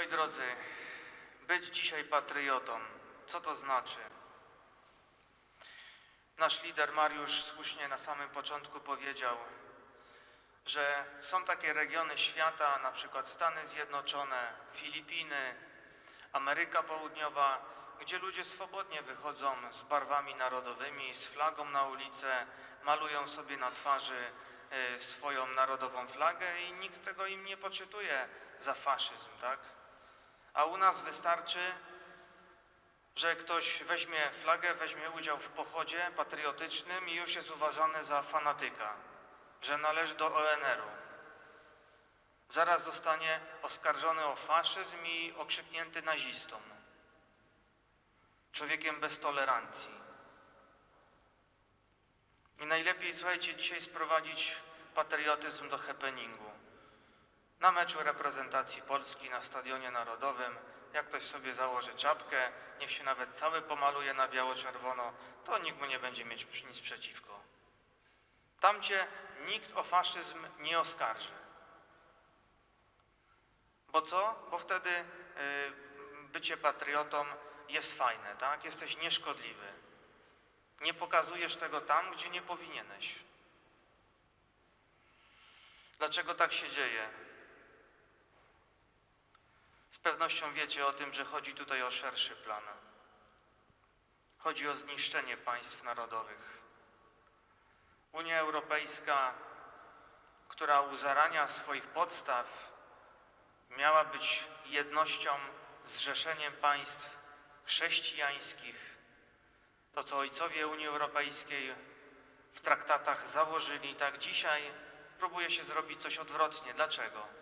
Moi drodzy, być dzisiaj patriotą, co to znaczy? Nasz lider Mariusz słusznie na samym początku powiedział, że są takie regiony świata, na przykład Stany Zjednoczone, Filipiny, Ameryka Południowa, gdzie ludzie swobodnie wychodzą z barwami narodowymi, z flagą na ulicę, malują sobie na twarzy y, swoją narodową flagę i nikt tego im nie poczytuje za faszyzm, tak? A u nas wystarczy, że ktoś weźmie flagę, weźmie udział w pochodzie patriotycznym i już jest uważany za fanatyka, że należy do ONR-u. Zaraz zostanie oskarżony o faszyzm i okrzyknięty nazistą. Człowiekiem bez tolerancji. I najlepiej, słuchajcie, dzisiaj sprowadzić patriotyzm do happeningu. Na meczu reprezentacji Polski na Stadionie Narodowym, jak ktoś sobie założy czapkę, niech się nawet cały pomaluje na biało-czerwono, to nikt mu nie będzie mieć nic przeciwko. Tam cię nikt o faszyzm nie oskarży. Bo co? Bo wtedy y, bycie patriotą jest fajne, tak? Jesteś nieszkodliwy. Nie pokazujesz tego tam, gdzie nie powinieneś. Dlaczego tak się dzieje? Pewnością wiecie o tym, że chodzi tutaj o szerszy plan. Chodzi o zniszczenie państw narodowych. Unia Europejska, która u zarania swoich podstaw miała być jednością, zrzeszeniem państw chrześcijańskich, to co ojcowie Unii Europejskiej w traktatach założyli, tak dzisiaj próbuje się zrobić coś odwrotnie. Dlaczego?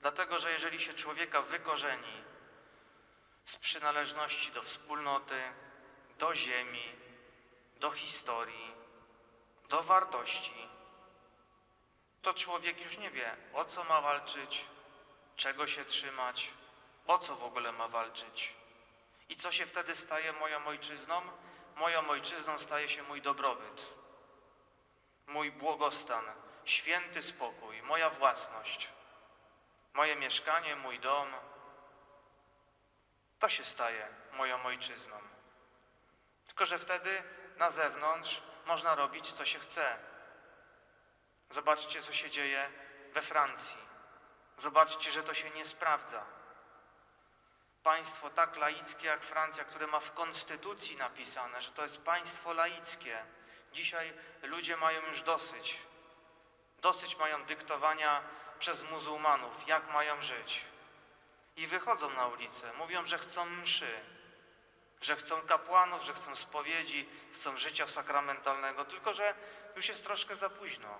Dlatego, że jeżeli się człowieka wykorzeni z przynależności do wspólnoty, do ziemi, do historii, do wartości, to człowiek już nie wie, o co ma walczyć, czego się trzymać, o co w ogóle ma walczyć. I co się wtedy staje moją ojczyzną? Moją ojczyzną staje się mój dobrobyt, mój błogostan, święty spokój, moja własność, moje mieszkanie, mój dom. To się staje moją ojczyzną. Tylko, że wtedy na zewnątrz można robić, co się chce. Zobaczcie, co się dzieje we Francji. Zobaczcie, że to się nie sprawdza. Państwo tak laickie jak Francja, które ma w konstytucji napisane, że to jest państwo laickie. Dzisiaj ludzie mają już dosyć. Dosyć mają dyktowania przez muzułmanów, jak mają żyć. I wychodzą na ulicę, mówią, że chcą mszy, że chcą kapłanów, że chcą spowiedzi, chcą życia sakramentalnego, tylko że już jest troszkę za późno.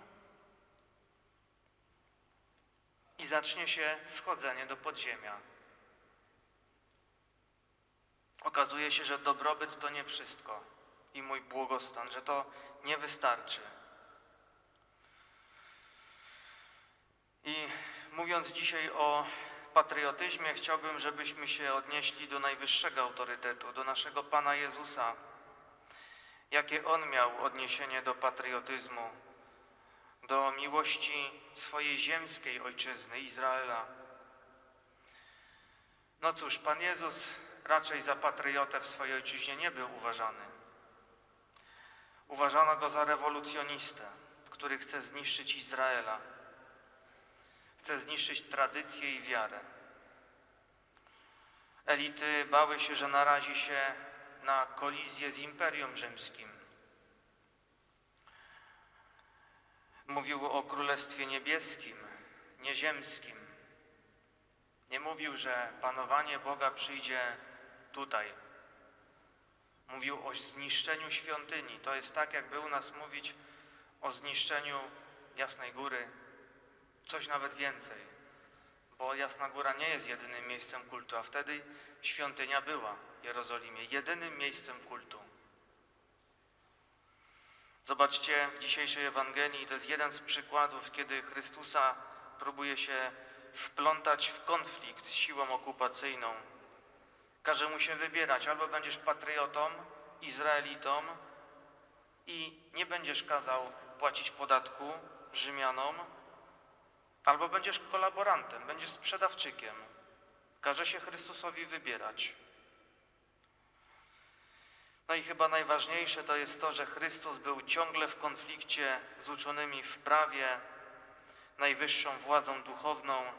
I zacznie się schodzenie do podziemia. Okazuje się, że dobrobyt to nie wszystko i mój błogostan, że to nie wystarczy. I mówiąc dzisiaj o patriotyzmie, chciałbym, żebyśmy się odnieśli do najwyższego autorytetu, do naszego Pana Jezusa. Jakie On miał odniesienie do patriotyzmu, do miłości swojej ziemskiej ojczyzny, Izraela. No cóż, Pan Jezus raczej za patriotę w swojej ojczyźnie nie był uważany. Uważano go za rewolucjonistę, który chce zniszczyć Izraela, chce zniszczyć tradycję i wiarę. Elity bały się, że narazi się na kolizję z Imperium Rzymskim. Mówił o Królestwie Niebieskim, nieziemskim. Nie mówił, że panowanie Boga przyjdzie tutaj. Mówił o zniszczeniu świątyni. To jest tak, jakby u nas mówić o zniszczeniu Jasnej Góry. Coś nawet więcej, bo Jasna Góra nie jest jedynym miejscem kultu, a wtedy świątynia była w Jerozolimie, jedynym miejscem kultu. Zobaczcie w dzisiejszej Ewangelii, to jest jeden z przykładów, kiedy Chrystusa próbuje się wplątać w konflikt z siłą okupacyjną. Każe mu się wybierać, albo będziesz patriotą, Izraelitą i nie będziesz kazał płacić podatku Rzymianom, albo będziesz kolaborantem, będziesz sprzedawczykiem. Każe się Chrystusowi wybierać. No i chyba najważniejsze to jest to, że Chrystus był ciągle w konflikcie z uczonymi w prawie, najwyższą władzą duchowną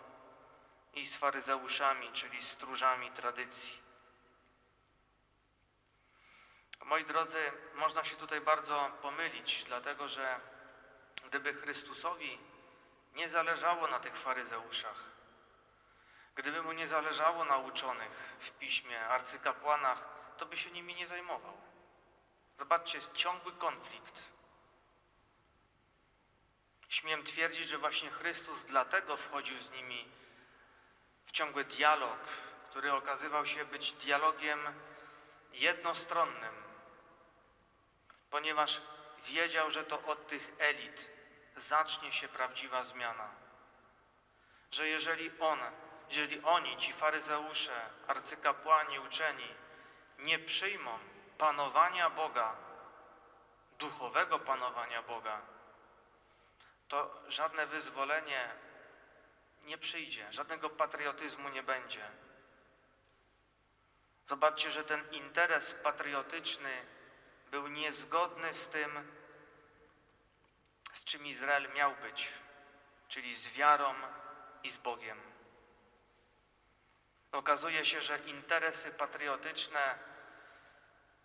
i z faryzeuszami, czyli stróżami tradycji. Moi drodzy, można się tutaj bardzo pomylić, dlatego że gdyby Chrystusowi nie zależało na tych faryzeuszach, gdyby mu nie zależało na uczonych w piśmie, arcykapłanach, to by się nimi nie zajmował. Zobaczcie, jest ciągły konflikt. Śmiem twierdzić, że właśnie Chrystus dlatego wchodził z nimi w ciągły dialog, który okazywał się być dialogiem jednostronnym, ponieważ wiedział, że to od tych elit zacznie się prawdziwa zmiana. Że jeżeli on, jeżeli oni, ci faryzeusze, arcykapłani, uczeni, nie przyjmą panowania Boga, duchowego panowania Boga, to żadne wyzwolenie nie przyjdzie, żadnego patriotyzmu nie będzie. Zobaczcie, że ten interes patriotyczny był niezgodny z tym, z czym Izrael miał być, czyli z wiarą i z Bogiem. Okazuje się, że interesy patriotyczne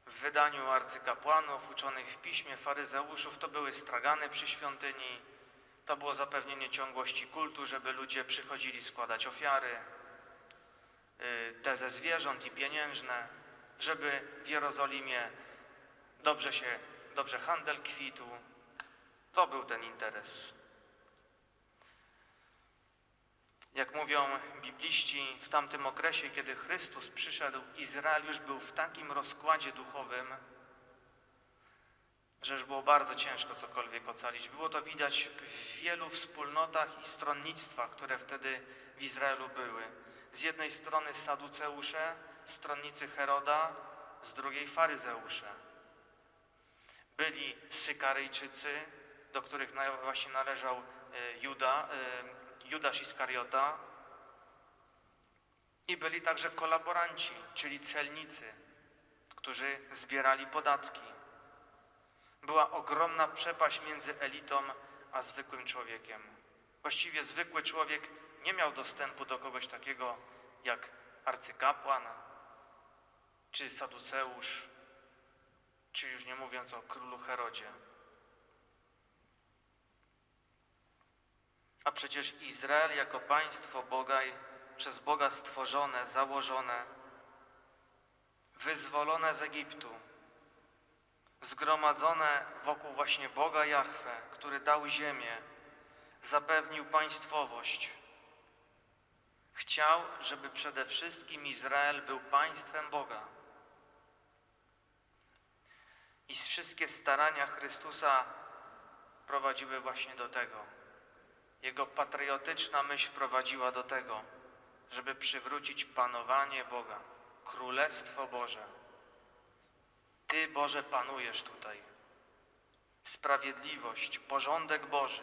w wydaniu arcykapłanów, uczonych w piśmie, faryzeuszów, to były stragany przy świątyni, to było zapewnienie ciągłości kultu, żeby ludzie przychodzili składać ofiary, y, te ze zwierząt i pieniężne, żeby w Jerozolimie dobrze się, dobrze handel kwitł. To był ten interes. Jak mówią bibliści, w tamtym okresie, kiedy Chrystus przyszedł, Izrael już był w takim rozkładzie duchowym, że już było bardzo ciężko cokolwiek ocalić. Było to widać w wielu wspólnotach i stronnictwach, które wtedy w Izraelu były. Z jednej strony Saduceusze, stronnicy Heroda, z drugiej Faryzeusze. Byli Sykaryjczycy, do których właśnie należał e, Juda, e, Judasz Iskariota i byli także kolaboranci, czyli celnicy, którzy zbierali podatki. Była ogromna przepaść między elitą a zwykłym człowiekiem. Właściwie zwykły człowiek nie miał dostępu do kogoś takiego jak arcykapłan czy saduceusz, czy już nie mówiąc o królu Herodzie. A przecież Izrael jako państwo Boga, przez Boga stworzone, założone, wyzwolone z Egiptu, zgromadzone wokół właśnie Boga Jahwe, który dał ziemię, zapewnił państwowość. Chciał, żeby przede wszystkim Izrael był państwem Boga. I wszystkie starania Chrystusa prowadziły właśnie do tego. Jego patriotyczna myśl prowadziła do tego, żeby przywrócić panowanie Boga, Królestwo Boże. Ty, Boże, panujesz tutaj. Sprawiedliwość, porządek Boży,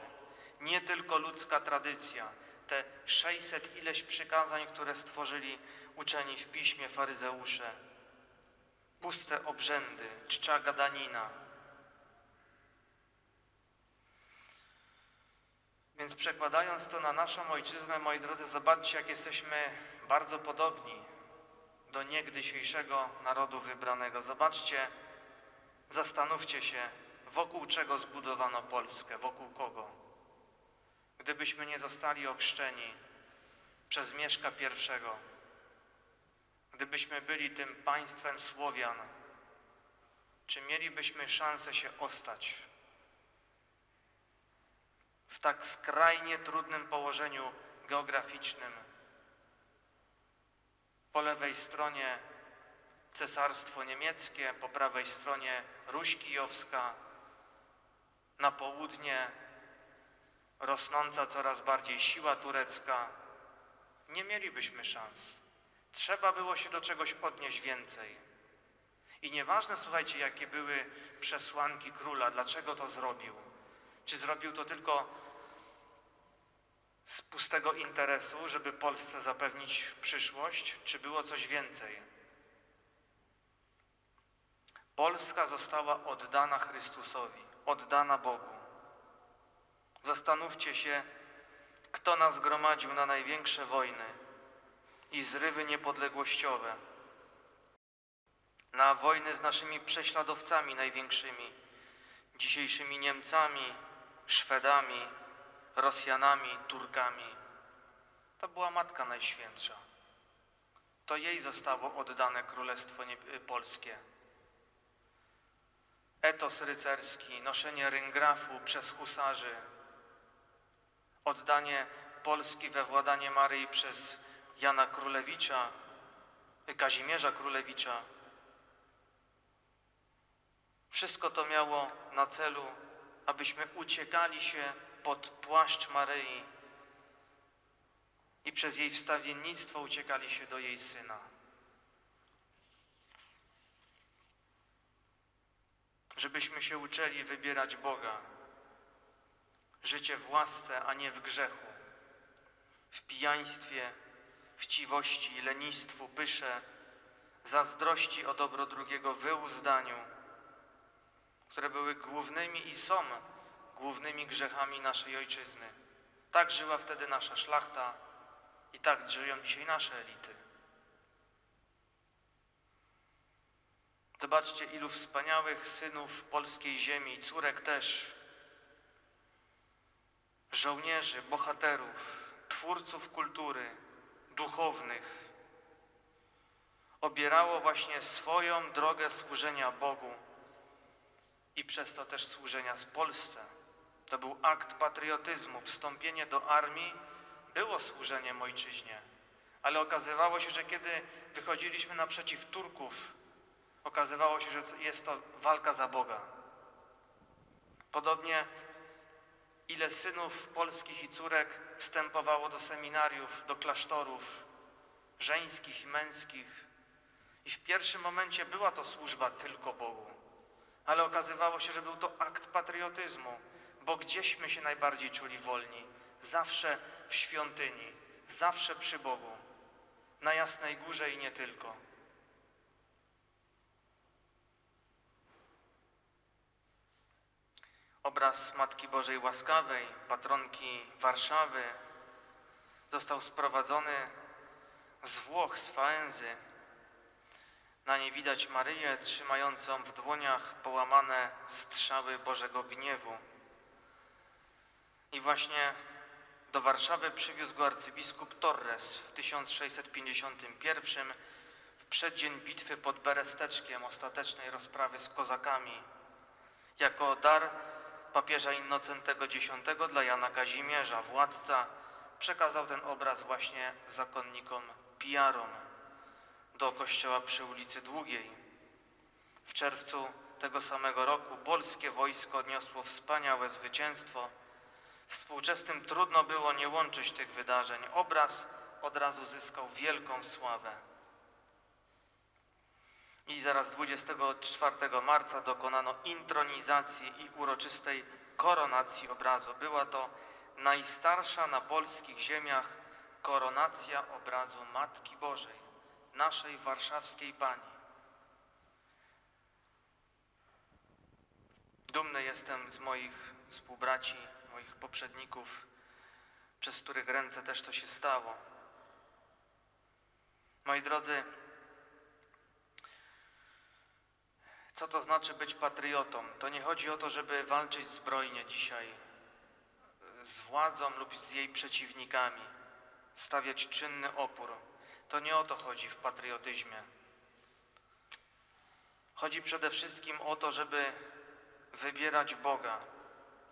nie tylko ludzka tradycja, te 600 ileś przykazań, które stworzyli uczeni w piśmie faryzeusze, puste obrzędy, czcza gadanina. Więc przekładając to na naszą ojczyznę, moi drodzy, zobaczcie, jak jesteśmy bardzo podobni do niegdysiejszego narodu wybranego. Zobaczcie, zastanówcie się, wokół czego zbudowano Polskę, wokół kogo. Gdybyśmy nie zostali ochrzczeni przez Mieszka I, gdybyśmy byli tym państwem Słowian, czy mielibyśmy szansę się ostać w tak skrajnie trudnym położeniu geograficznym? Po lewej stronie Cesarstwo Niemieckie, po prawej stronie Ruś Kijowska, na południe rosnąca coraz bardziej siła turecka. Nie mielibyśmy szans. Trzeba było się do czegoś odnieść więcej. I nieważne, słuchajcie, jakie były przesłanki króla, dlaczego to zrobił. Czy zrobił to tylko z pustego interesu, żeby Polsce zapewnić przyszłość, czy było coś więcej? Polska została oddana Chrystusowi, oddana Bogu. Zastanówcie się, kto nas gromadził na największe wojny i zrywy niepodległościowe, na wojny z naszymi prześladowcami największymi, dzisiejszymi Niemcami, Szwedami, Rosjanami, Turkami. To była Matka Najświętsza. To jej zostało oddane Królestwo y, Polskie. Etos rycerski, noszenie ryngrafu przez husarzy, oddanie Polski we władanie Maryi przez Jana Królewicza, y, Kazimierza Królewicza. Wszystko to miało na celu, abyśmy uciekali się pod płaszcz Maryi i przez jej wstawiennictwo uciekali się do jej syna. Żebyśmy się uczęli wybierać Boga, życie w łasce, a nie w grzechu, w pijaństwie, chciwości, lenistwu, pysze, zazdrości o dobro drugiego, wyuzdaniu, które były głównymi i są głównymi grzechami naszej ojczyzny. Tak żyła wtedy nasza szlachta i tak żyją dzisiaj nasze elity. Zobaczcie, ilu wspaniałych synów polskiej ziemi, córek też, żołnierzy, bohaterów, twórców kultury, duchownych, obierało właśnie swoją drogę służenia Bogu i przez to też służenia z Polsce. To był akt patriotyzmu. Wstąpienie do armii było służeniem ojczyźnie, ale okazywało się, że kiedy wychodziliśmy naprzeciw Turków, okazywało się, że jest to walka za Boga. Podobnie ile synów polskich i córek wstępowało do seminariów, do klasztorów żeńskich i męskich. I w pierwszym momencie była to służba tylko Bogu, ale okazywało się, że był to akt patriotyzmu, bo gdzieśmy się najbardziej czuli wolni? Zawsze w świątyni, zawsze przy Bogu, na Jasnej Górze i nie tylko. Obraz Matki Bożej Łaskawej, patronki Warszawy, został sprowadzony z Włoch, z Faenzy. Na nie widać Maryję trzymającą w dłoniach połamane strzały Bożego gniewu. I właśnie do Warszawy przywiózł go arcybiskup Torres w 1651 w przeddzień bitwy pod Beresteczkiem, ostatecznej rozprawy z kozakami. Jako dar papieża Innocentego X dla Jana Kazimierza, władca, przekazał ten obraz właśnie zakonnikom Pijarom do kościoła przy ulicy Długiej. W czerwcu tego samego roku polskie wojsko odniosło wspaniałe zwycięstwo. Współczesnym trudno było nie łączyć tych wydarzeń. Obraz od razu zyskał wielką sławę. I zaraz 24 marca dokonano intronizacji i uroczystej koronacji obrazu. Była to najstarsza na polskich ziemiach koronacja obrazu Matki Bożej, naszej warszawskiej Pani. Dumny jestem z moich współbraci, moich poprzedników, przez których ręce też to się stało. Moi drodzy, co to znaczy być patriotą? To nie chodzi o to, żeby walczyć zbrojnie dzisiaj z władzą lub z jej przeciwnikami, stawiać czynny opór. To nie o to chodzi w patriotyzmie. Chodzi przede wszystkim o to, żeby wybierać Boga,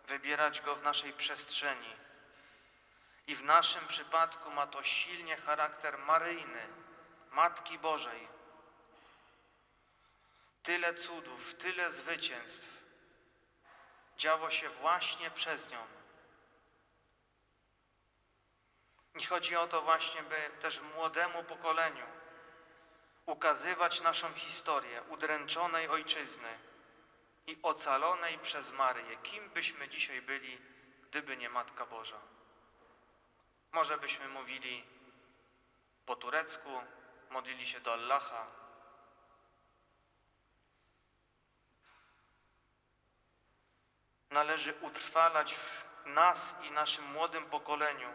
wybierać Go w naszej przestrzeni. I w naszym przypadku ma to silnie charakter maryjny, Matki Bożej. Tyle cudów, tyle zwycięstw działo się właśnie przez nią. I chodzi o to właśnie, by też młodemu pokoleniu ukazywać naszą historię udręczonej ojczyzny i ocalonej przez Maryję. Kim byśmy dzisiaj byli, gdyby nie Matka Boża? Może byśmy mówili po turecku, modlili się do Allaha. Należy utrwalać w nas i naszym młodym pokoleniu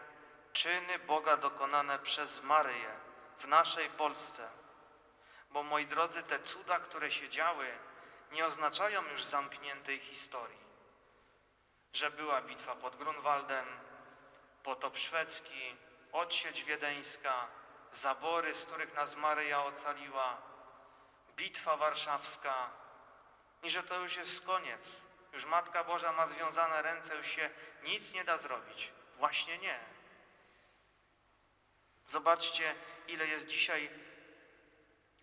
czyny Boga dokonane przez Maryję w naszej Polsce. Bo moi drodzy, te cuda, które się działy, nie oznaczają już zamkniętej historii. Że była bitwa pod Grunwaldem, potop szwedzki, odsiecz wiedeńska, zabory, z których nas Maryja ocaliła, bitwa warszawska i że to już jest koniec. Już Matka Boża ma związane ręce, już się nic nie da zrobić. Właśnie nie. Zobaczcie, ile jest dzisiaj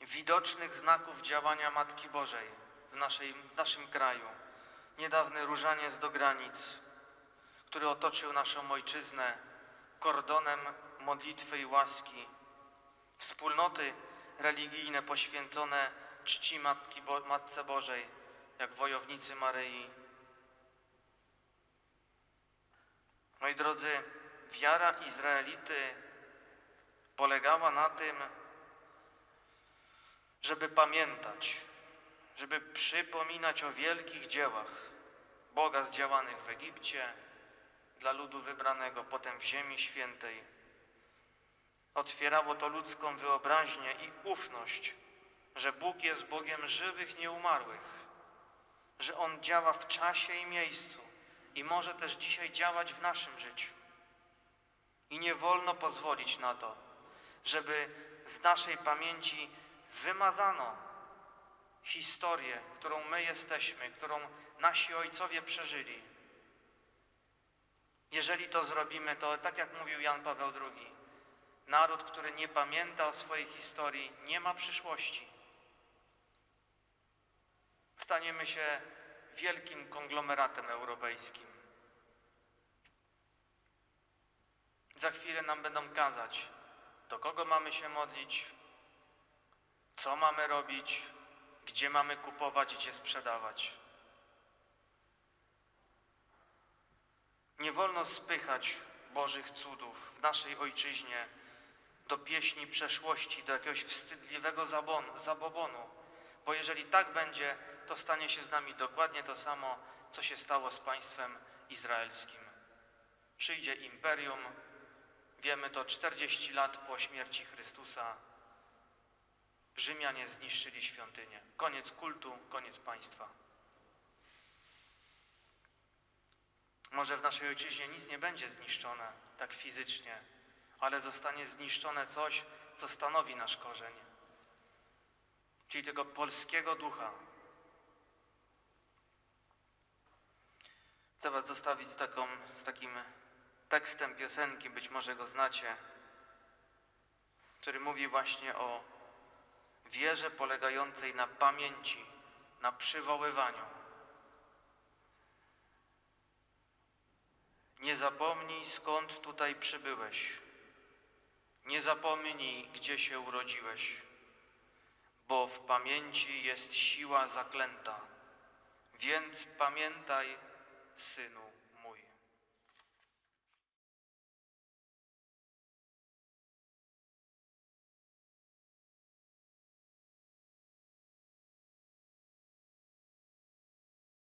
widocznych znaków działania Matki Bożej w, naszej, w naszym kraju. Niedawny różaniec do granic, który otoczył naszą ojczyznę kordonem modlitwy i łaski. Wspólnoty religijne poświęcone czci Matki Bo Matce Bożej, jak wojownicy Maryi. Moi drodzy, wiara Izraelity polegała na tym, żeby pamiętać, żeby przypominać o wielkich dziełach Boga zdziałanych w Egipcie, dla ludu wybranego, potem w Ziemi Świętej. Otwierało to ludzką wyobraźnię i ufność, że Bóg jest Bogiem żywych, nieumarłych, że On działa w czasie i miejscu i może też dzisiaj działać w naszym życiu. I nie wolno pozwolić na to, żeby z naszej pamięci wymazano historię, którą my jesteśmy, którą nasi ojcowie przeżyli. Jeżeli to zrobimy, to tak jak mówił Jan Paweł II, naród, który nie pamięta o swojej historii, nie ma przyszłości. Staniemy się wielkim konglomeratem europejskim. Za chwilę nam będą kazać, do kogo mamy się modlić, co mamy robić, gdzie mamy kupować, gdzie sprzedawać. Nie wolno spychać Bożych cudów w naszej ojczyźnie do pieśni przeszłości, do jakiegoś wstydliwego zabobonu, bo jeżeli tak będzie, to stanie się z nami dokładnie to samo, co się stało z państwem izraelskim. Przyjdzie imperium, wiemy to 40 lat po śmierci Chrystusa, Rzymianie zniszczyli świątynię. Koniec kultu, koniec państwa. Może w naszej ojczyźnie nic nie będzie zniszczone tak fizycznie, ale zostanie zniszczone coś, co stanowi nasz korzeń, czyli tego polskiego ducha. Chcę Was zostawić z, taką, z takim tekstem piosenki, być może go znacie, który mówi właśnie o wierze polegającej na pamięci, na przywoływaniu. Nie zapomnij, skąd tutaj przybyłeś. Nie zapomnij, gdzie się urodziłeś, bo w pamięci jest siła zaklęta. Więc pamiętaj, synu.